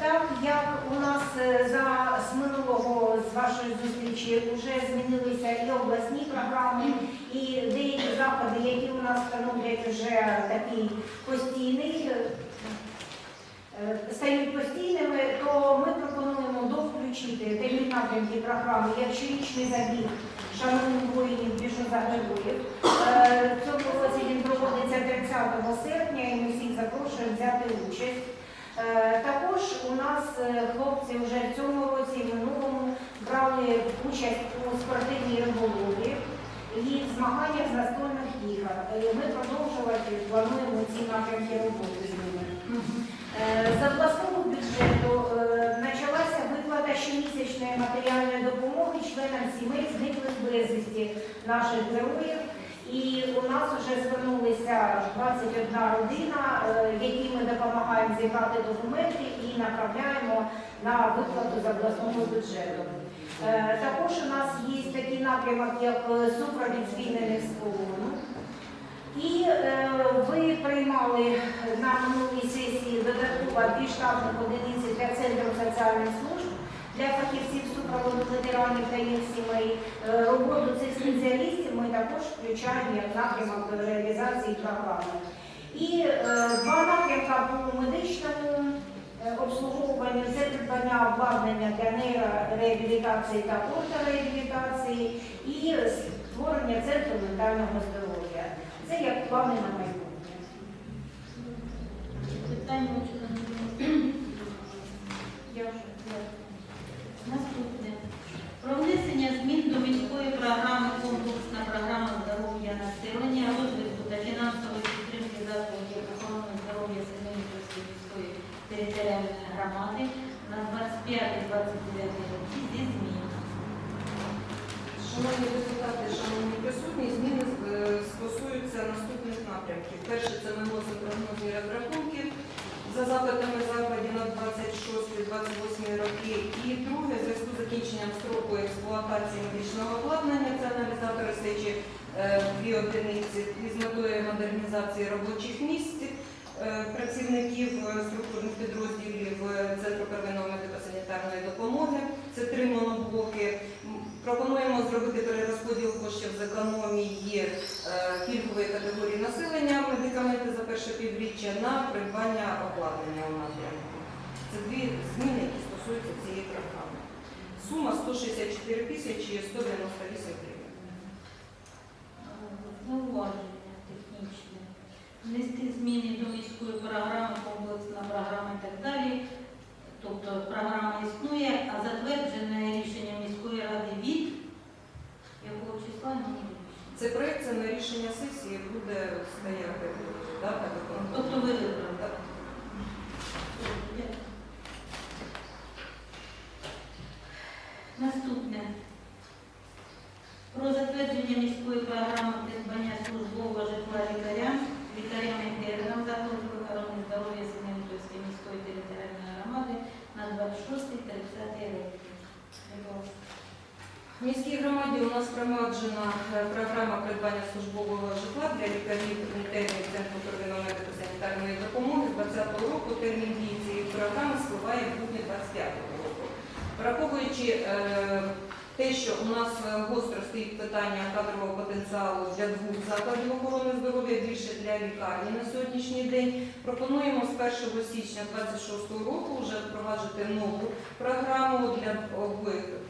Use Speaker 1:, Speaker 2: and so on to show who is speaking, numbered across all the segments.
Speaker 1: Так
Speaker 2: як у нас е, за з минулого з вашої зустрічі вже змінилися і обласні програми, і деякі заходи, які у нас становлять вже такий постійний, е, е, стають постійними, то ми пропонуємо довключити такі програми, як щорічний забіг шановних воїнів біжу за героїв. Е, В цьому році він проводиться 30 серпня і ми всіх запрошуємо взяти участь. Е, Також у нас е, хлопці вже в цьому році в минулому брали участь у спортивній риболовлі і в змаганнях з настольних ігор. Е, Ми продовжувати плануємо ці напрямки роботи з ними. Е, З обласного бюджету виплата щомісячної матеріальної допомоги членам сімей зниклих безвісті наших героїв. І у нас вже звернулися 21 родина, е, якій ми допомагаємо зібрати документи і направляємо на виплату з обласного бюджету. Е, Також у нас є такий напрямок, як е, супровід звільнених з полону. І ви приймали на минулій сесії додатково дві штатних одиниці для Центру соціальних служб для фахівців супроводу ветеранів та їх сімей. Роботу цих спеціалістів ми також включаємо як напрямок реалізації програми. І е, два напрямка по медичному е, обслуговуванню це придбання обладнання для нейрореабілітації та ортореабілітації і створення центру ментального здоров'я. Це як плани на майбутнє.
Speaker 1: Питання Я вже дякую. Наступне. Про внесення змін до міської програми комплексна програма здоров'я населення, розвитку та фінансової підтримки закладів охорони здоров'я Семенівської міської територіальної громади на 25-29 роки зі змінами.
Speaker 3: Шановні депутати, шановні присутні, зміни е, стосуються наступних напрямків. Перше, це ми вносимо прогнозні розрахунки за запитами закладів на 26-28 роки. І друге, в зв'язку з закінченням строку експлуатації медичного обладнання, це аналізатори сечі е, дві одиниці із метою модернізації робочих місць е, працівників е, структурних підрозділів е, Центру первинної медико-санітарної допомоги. Це три моноблоки. М, Пропонуємо зробити перерозподіл коштів з економії е, пільгової категорії населення, медикаменти за перше півріччя на придбання обладнання у напрямку. Це дві зміни, які стосуються цієї програми. Сума 164 тисячі 198 гривень.
Speaker 1: Зауваження технічне. Внести зміни до міської програми, комплексна програма і так далі. Тобто програма існує, а затверджене рішення міської ради від якого числа мені.
Speaker 3: Це проект, це на рішення сесії буде стояти.
Speaker 1: Тобто ви.
Speaker 3: Так.
Speaker 1: Наступне. Про затвердження міської програми придбання службового житла лікарям, лікарям інтеграм закладу охорони здоров'я Синевської міської територіальної громади на 26-30 роки. Будь
Speaker 3: у нас впроваджена е, програма придбання службового житла для лікарів інтерних центру первинно-медико-санітарної допомоги з 2020 року. Термін дії цієї програми спливає в грудні 2025 року. Враховуючи е, те, що у нас е, гостро стоїть питання кадрового потенціалу для двох закладів охорони здоров'я, більше для лікарні на сьогоднішній день, пропонуємо з 1 січня 2026 року вже впроваджувати нову програму для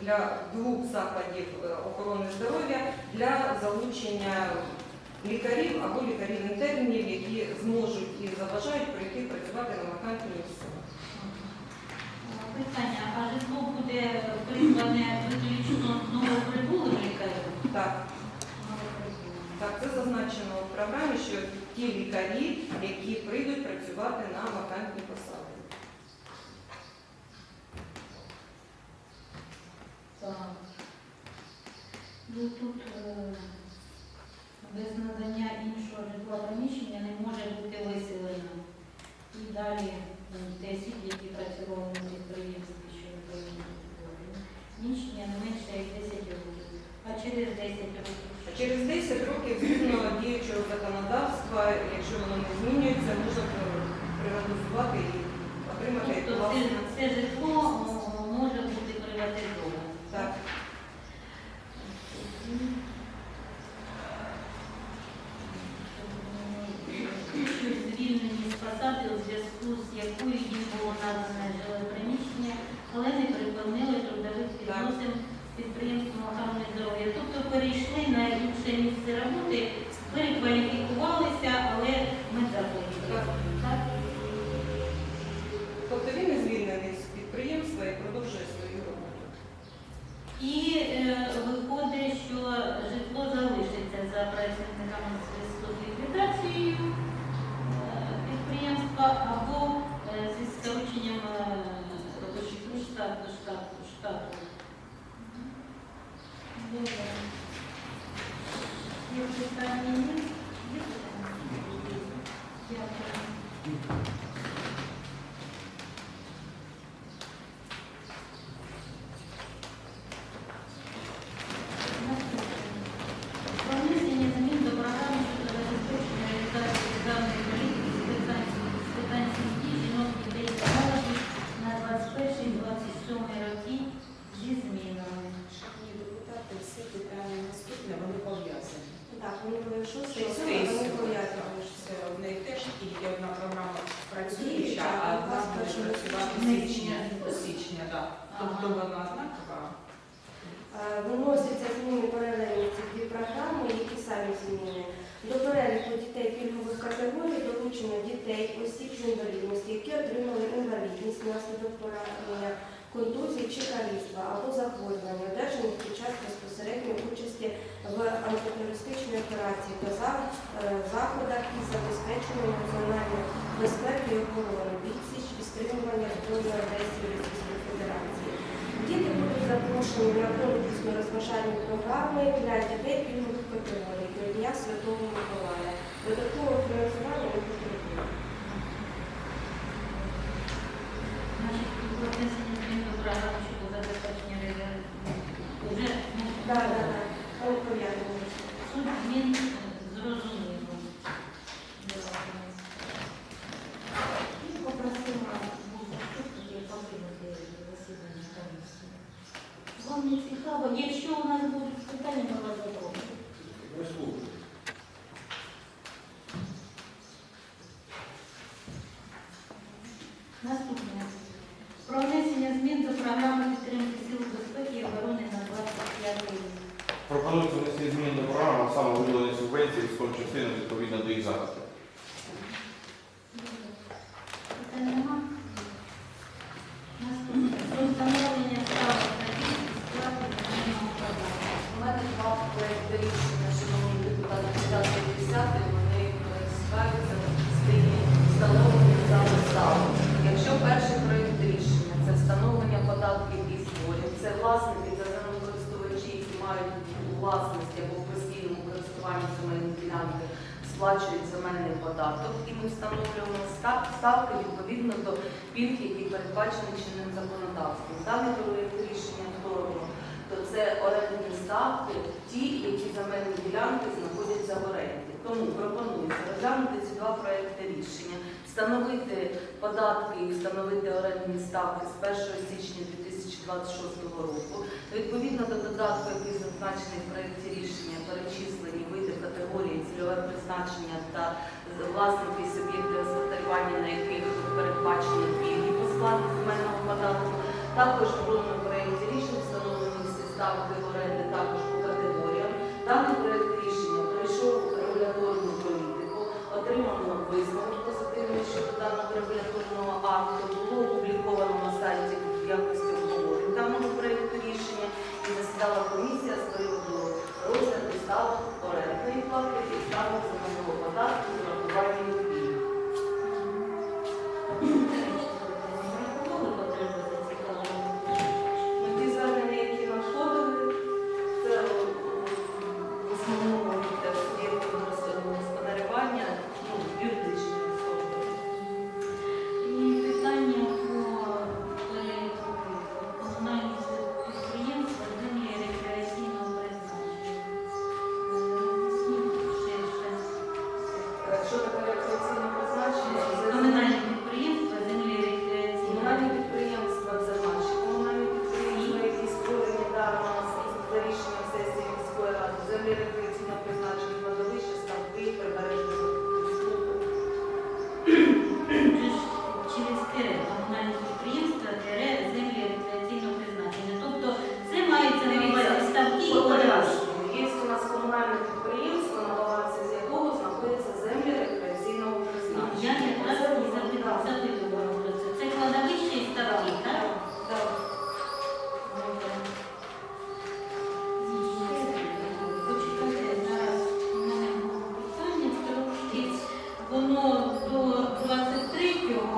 Speaker 3: для двох закладів е, охорони здоров'я для залучення лікарів або лікарів-інтернів, які зможуть і забажають прийти працювати на вакантні місця.
Speaker 1: Питання, а житло буде придбане виключно новоприбулим?
Speaker 3: Так, так, це зазначено в програмі, що ті лікарі, які прийдуть працювати на вакантні посади.
Speaker 1: Так. Ну, тут е, без надання іншого житла приміщення не може бути виселено. І далі м, 10, які працювали на підприємстві, що не повинні бути. Не менше як 10 років. А через 10 років.
Speaker 3: А через 10 років, згідно діючого законодавства, якщо воно не змінюється, можна приватизувати і отримати
Speaker 1: Тобто це, це житло може бути приватизоване.
Speaker 4: Сплачують земельний податок, і ми встановлюємо ставки відповідно пільг, які передбачені чинним законодавством. Даний проект рішення второго то це орендні ставки, ті, які земельні ділянки знаходяться в оренді. Тому пропонується розглянути ці два проекти рішення, встановити податки і встановити орендні ставки з 1 січня 2026 року. Відповідно до додатку, який зазначений в проєкті рішення, перечислені види категорії, цільове призначення та власники суб'єкти господарювання, на яких передбачені складу земельного податку. Також другому проєкті рішень встановлені всі ставки оренди також по категоріям. Даний проєкт рішення пройшов регуляторну політику, отримано висновок позитивний щодо даного регуляторного акту, було опубліковано на сайті в якості обговорень даного проєкту рішення і засідала комісія з приводу розгляду ставок орендної плати і ставок земельного податку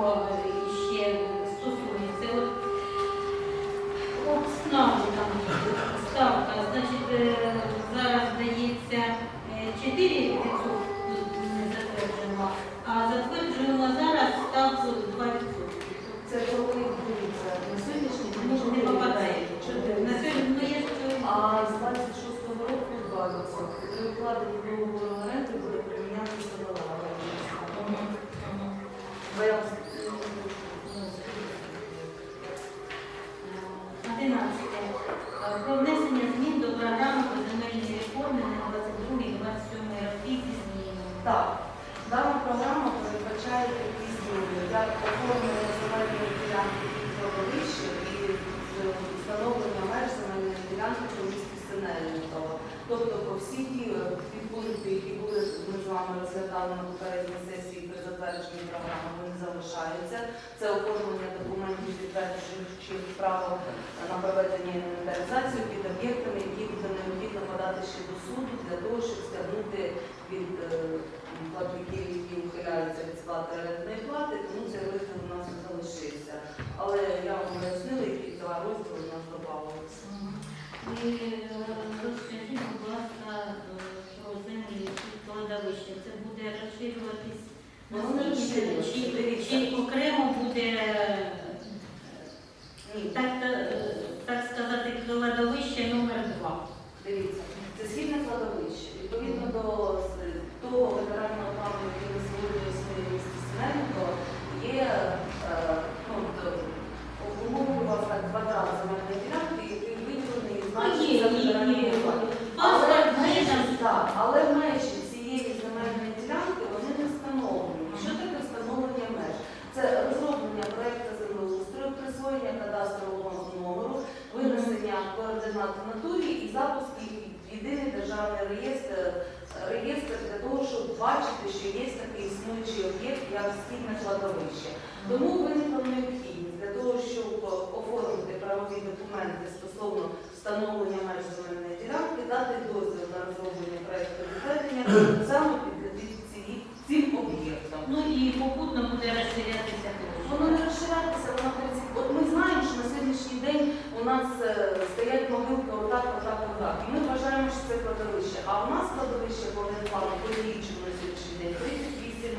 Speaker 1: 23-го ще стосується. От, от СНАПу там ставка, значить, е, зараз дається е, 4% не затверджено, а затверджуємо зараз ставку 2%.
Speaker 4: Це коли дивіться, на сьогоднішній день
Speaker 1: не попадає. На сьогодні, ну, я
Speaker 4: А з 26-го року 20. При укладенні оренди буде примінятися нова оренда. Бо я вам
Speaker 1: 11. Про внесення змін до програми по земельній реформи на 22-27 роки зі змінами.
Speaker 4: Так, дана програма передбачає такі зміни, як оформлення земельної ділянки під кладовище і е, встановлення меж земельної ділянки по місті Синельникова. Тобто по всі ті е, підпункти, які були ми з вами розглядали на попередній сесії при затвердженні програми, вони залишаються. Це оформлення документів, підтверджуючих право на проведення інвентаризації під об'єктами, які буде необхідно подати ще до суду для того, щоб стягнути від е, платників, які ухиляються від сплати орендної плати, тому цей розділ у нас залишився. Але я вам пояснила, які два розділи у нас додавалися.
Speaker 1: Ви е, розкажіть, будь ласка, е, про землі під кладовище. Це буде розширюватись
Speaker 4: Ну,
Speaker 1: наскільки, чи, чи окремо буде е, так, е, так сказати, кладовище номер 2.
Speaker 4: Дивіться, це східне кладовище. Відповідно до того федерального плану, який на сьогодні існує в місті Синельникова, є е, ну, д- умовно у вас так квадрат земельної ділянки, який виділений і
Speaker 1: Ну,
Speaker 4: значить
Speaker 1: є,
Speaker 4: за
Speaker 1: є,
Speaker 4: федеральним
Speaker 1: є.
Speaker 4: планом.
Speaker 1: Паспорт
Speaker 4: Але
Speaker 1: є
Speaker 4: межі,
Speaker 1: там.
Speaker 4: так, але межі цієї земельної ділянки вони не встановлені. Що таке встановлення меж? Це розроблення проєкту землеустрою, присвоєння кадастрового номеру, винесення координат в натурі і запуск їх від єдиний державний реєстр, реєстр для того, щоб бачити, що є такий існуючий об'єкт, як східне кладовище. Тому виникла необхідність для того, щоб оформити правові документи стосовно встановлення меж земельної ділянки, дати дозвіл на розроблення проєкту відведення саме під під ці- цим об'єктом.
Speaker 1: Ну і попутно буде розширятися площа.
Speaker 4: Воно не розширятися, воно 30. От ми знаємо, що на сьогоднішній день у нас е, стоять могилки отак, отак, отак. І ми вважаємо, що це кладовище. А у нас кладовище по генплану сьогоднішній день 38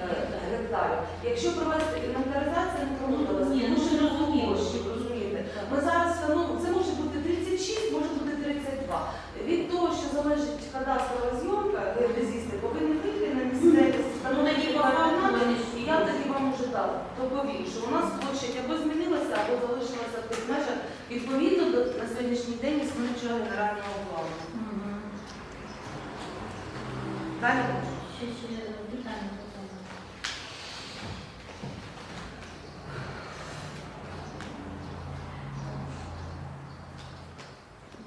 Speaker 4: е, гектарів. Якщо провести інвентаризацію, не проводилася.
Speaker 1: Ні, ну,
Speaker 4: тому що розумієте. Ми зараз встановимо, це може бути 36, може бути 32. Від того, що залежить кадастрова зйомка, геодезісти повинні вийти на
Speaker 1: факту
Speaker 4: координати, і я тоді вам уже дала доповім, що у нас площа або змінилася, або залишилася в тих межах відповідно до на сьогоднішній день існуючого генерального плану.
Speaker 1: Мгм. Питання.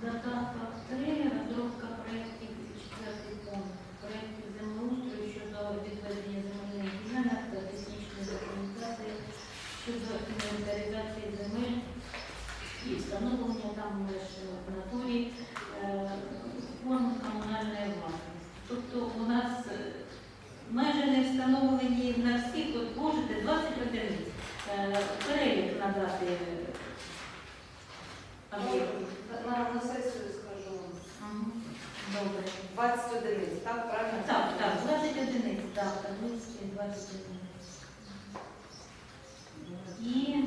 Speaker 1: Додаток 3. Розробка проєктів четвертий пункт. Проєктів землеустрою щодо земельних ділянок та документації щодо інвентаризації земель і встановлення там меж в натурі е, форм комунальної. Тобто у нас е, межі не встановлені на всіх, от можете 20 одиниць. Е, Перелік надати об'єктів.
Speaker 4: На, на сесію скажу.
Speaker 1: Мгм. Добре.
Speaker 4: 20 одиниць, так? Правильно?
Speaker 1: Так, так, 20 одиниць, так, таблиці 20 одиниць. І е,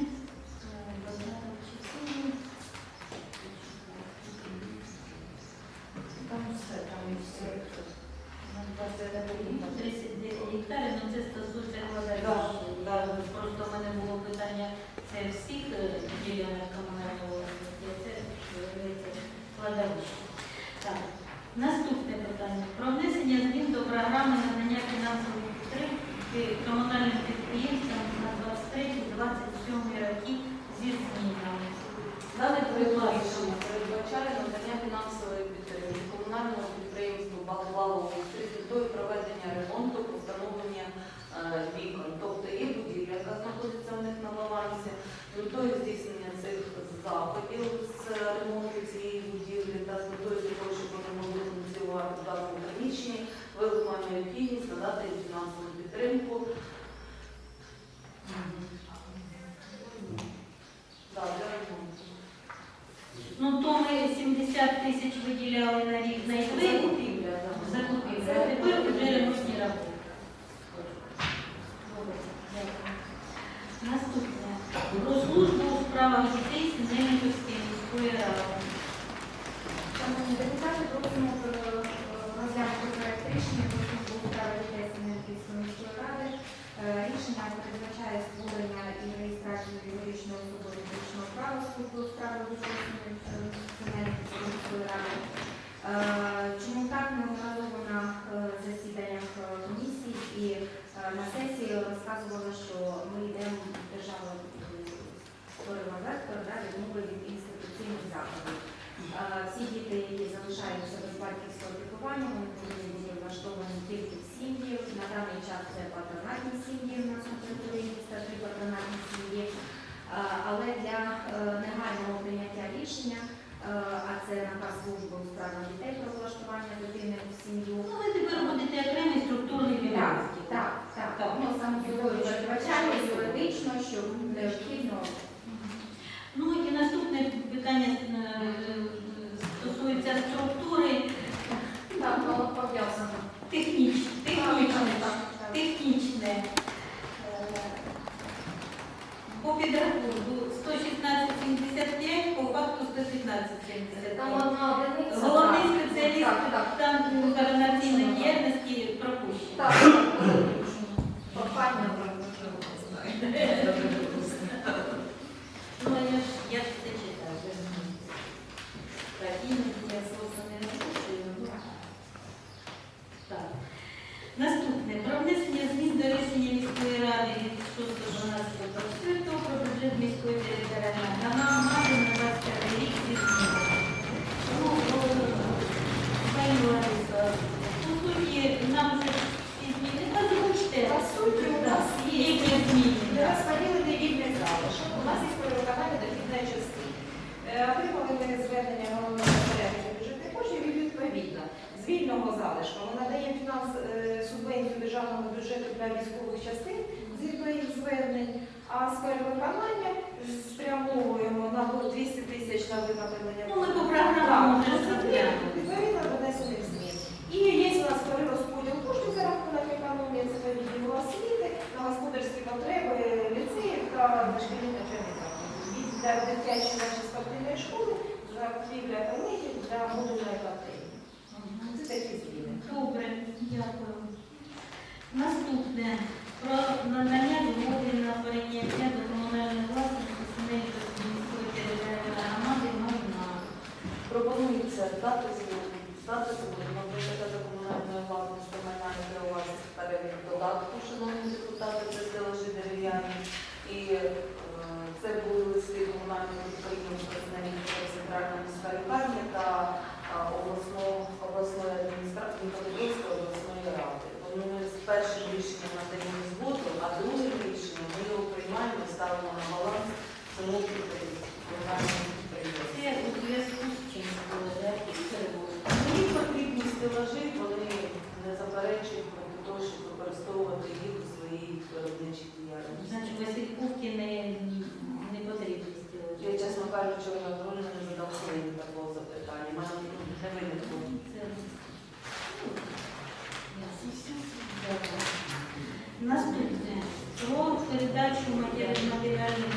Speaker 1: додаток часу.
Speaker 2: Там все, там і все.
Speaker 1: На 39 гектарів, ну це стосується
Speaker 4: Да,
Speaker 1: кладовища.
Speaker 4: да.
Speaker 1: Просто в мене було питання, це всіх е, ділянок комунального власності, а це виявляється кладовище. Так, наступне питання. Про внесення змін до програми надання фінансової підтримки комунальним підприємствам на 23-27 роки зі змінами.
Speaker 4: Дане проєктне рішення передбачає надання фінансової підтримки комунальному підприємству Балбалову з метою проведення ремонту та встановлення е, вікон. Тобто є будівля, яка знаходиться у них на балансі, з метою здійснення цих заходів з ремонту цієї будівлі та з метою того, щоб вони могли функціонувати в даному приміщенні, виникла необхідність надати їм фінансову підтримку. Да, для ремонту.
Speaker 1: Ну, то ми 70 тисяч виділяли на рік на їх
Speaker 4: Закупівля, да.
Speaker 1: закупівлю. А тепер вже ремонтні роботи. Добре, дякую. Наступне. Про службу у справах дітей Синельниківської міської ради.
Speaker 5: Шановні депутати, просимо е, розглянути проект рішення про службу у справах дітей Семенківської міської ради. Е, Рішення передбачає створення і реєстрацію юридичної особи юридичного права служби Семенківської міської ради. Е, Чому так неодноразово на засіданнях комісій і на сесії розказували, що ми йдемо в державу створимо вектор да, відмови від інституційних заходів. Всі діти, які залишаються без батьківського опікування, вони повинні бути влаштовані тільки в сім'ї. На даний час це патронатні сім'ї, у нас на території міста три патронатні сім'ї. Але для е, негайного прийняття рішення, е, а це наказ служби у справах дітей про влаштування дитини в сім'ю.
Speaker 1: Ну, ви тепер будете окремий структурний
Speaker 5: Так, так, так.
Speaker 1: Так.
Speaker 5: Ну, саме
Speaker 2: виконання спрямовуємо на 200 тисяч на виготовлення
Speaker 1: Наступне. Про передачу матеріальних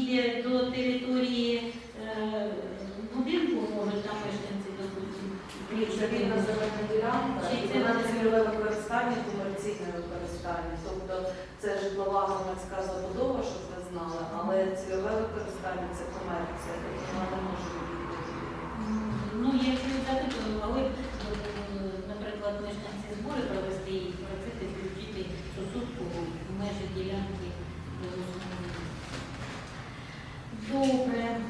Speaker 4: підійде до
Speaker 1: території е, будинку, можуть там мешканці
Speaker 4: допустити. Це вільна земельна ділянка,
Speaker 1: Чи
Speaker 4: і вона цільове використання, комерційне використання. Тобто це житлова громадська забудова, щоб ви знали, але цільове використання це комерція, тобто вона не може бути.
Speaker 1: Ну, якщо взяти, то ну, могли, б, е, наприклад, мешканці збори провести і працювати, включити сусудку в межі ділянки. е,
Speaker 4: Bullcrap.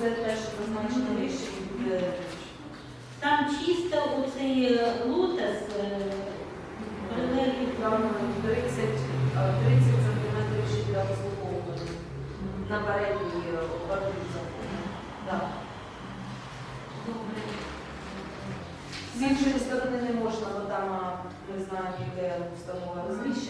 Speaker 4: Це те, що зазначено рішення буде.
Speaker 1: Там чисто оцей е, лотос е, передає
Speaker 4: там 30 е, сантиметрів ще для розлуковування на передній обороні закону.
Speaker 1: Добре.
Speaker 4: З іншої сторони не можна, бо там не знаю, де установа розміщена.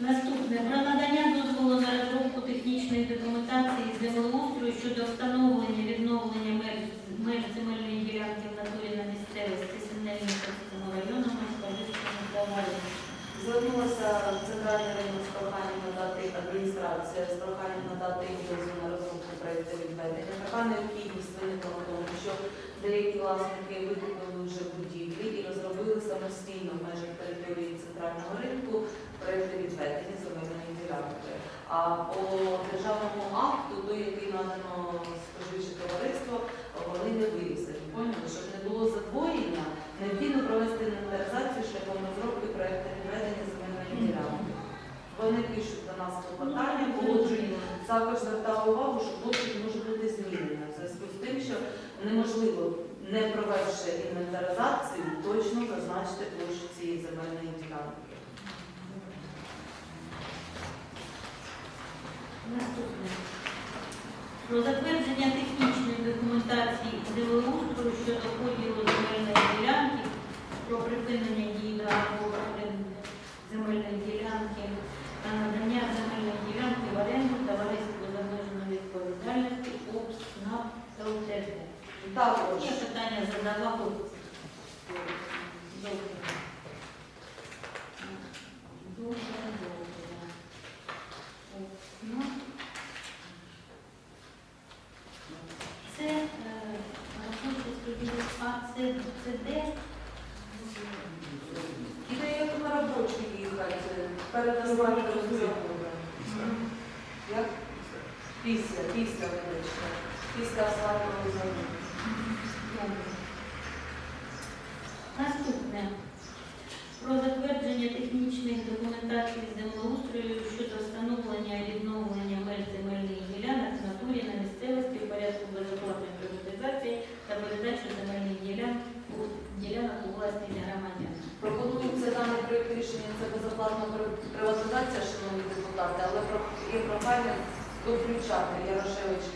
Speaker 1: Наступне про надання дозволу на розробку технічної документації з землеустрою щодо встановлення відновлення меж, земельної ділянки в натурі на місцевості Синельниківському району Споживському Заваді.
Speaker 4: Звернулася центральний район з проханням надати адміністрація з проханням надати дозвіл на розробку проєкту відведення. Така необхідність виникла в тому, що деякі власники викупили вже будівлі і розробили самостійно в межах території центрального ринку проєкти відведення земельної ділянки. А по державному акту, той, який надано споживче товариство, вони не вирізані. Поняли, щоб не було задвоєння, необхідно провести інвентаризацію шляхом розробки проєкту відведення земельної ділянки. Вони пишуть до нас клопотання, погоджують. Також звертали увагу, що площа може бути змінена в зв'язку з тим, що неможливо, не провівши інвентаризацію, точно зазначити площу цієї земельної ділянки.
Speaker 1: Наступне. Про затвердження технічної документації землеустрою щодо поділу земельної ділянки, про припинення дії договору оренди земельної ділянки та надання земельної ділянки в оренду товариству з обмеженою відповідальністю ОПСНАП ЛТД.
Speaker 4: Також
Speaker 1: Є питання задавав. Добре. Добре, добре. Ну, Це е, рахунки сподіваюсь, а це, це де?
Speaker 4: іде як на робочі їхати, перед асфальтом Як? Після, після вуличка, після асфальтової зони.
Speaker 1: Добре. Наступне. Про затвердження технічної документації землеустрою щодо встановлення і відновлення меж земельних ділянок в натурі на місцевості в порядку безоплатної приватизації та передачі земельних ділянок у- ділянок у власність громадян.
Speaker 4: Пропонується даний проєкт рішення це безоплатна при- приватизація, шановні депутати, але про- є прохання включати Ярошевич Лідію Миколаївну